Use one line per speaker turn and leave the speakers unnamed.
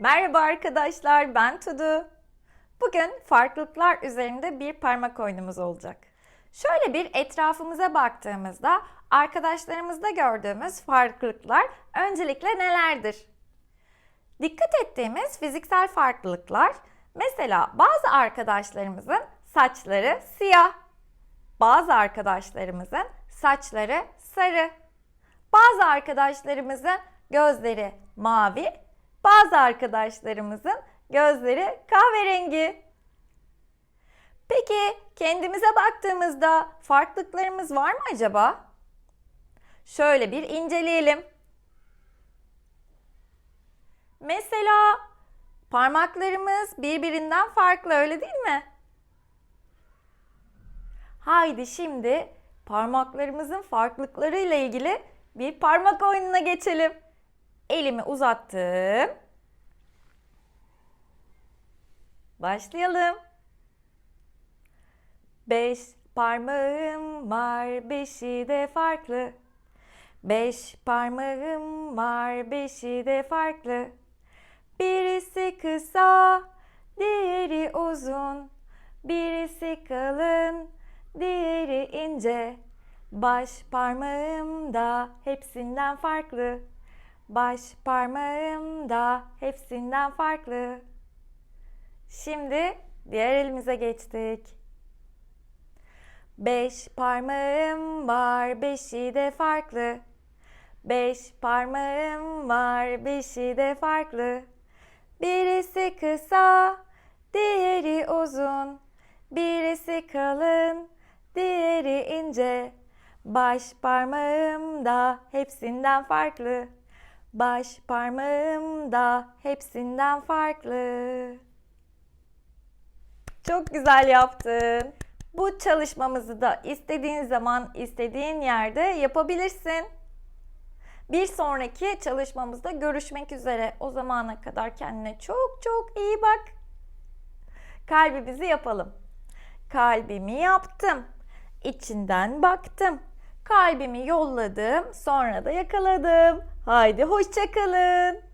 Merhaba arkadaşlar, ben Tudu. Bugün farklılıklar üzerinde bir parmak oyunumuz olacak. Şöyle bir etrafımıza baktığımızda arkadaşlarımızda gördüğümüz farklılıklar öncelikle nelerdir? Dikkat ettiğimiz fiziksel farklılıklar mesela bazı arkadaşlarımızın saçları siyah, bazı arkadaşlarımızın saçları sarı, bazı arkadaşlarımızın gözleri mavi, bazı arkadaşlarımızın gözleri kahverengi. Peki kendimize baktığımızda farklılıklarımız var mı acaba? Şöyle bir inceleyelim. Mesela parmaklarımız birbirinden farklı öyle değil mi? Haydi şimdi parmaklarımızın farklılıkları ile ilgili bir parmak oyununa geçelim. Elimi uzattım. Başlayalım. Beş parmağım var, beşi de farklı. Beş parmağım var, beşi de farklı. Birisi kısa, diğeri uzun. Birisi kalın, diğeri ince. Baş parmağım da hepsinden farklı. Baş parmağım da hepsinden farklı. Şimdi diğer elimize geçtik. Beş parmağım var, beşi de farklı. Beş parmağım var, beşi de farklı. Birisi kısa, diğeri uzun. Birisi kalın, diğeri ince. Baş parmağım da hepsinden farklı. Baş parmağım da hepsinden farklı. Çok güzel yaptın. Bu çalışmamızı da istediğin zaman, istediğin yerde yapabilirsin. Bir sonraki çalışmamızda görüşmek üzere. O zamana kadar kendine çok çok iyi bak. Kalbimizi yapalım. Kalbimi yaptım. İçinden baktım. Kalbimi yolladım, sonra da yakaladım. Haydi hoşça kalın.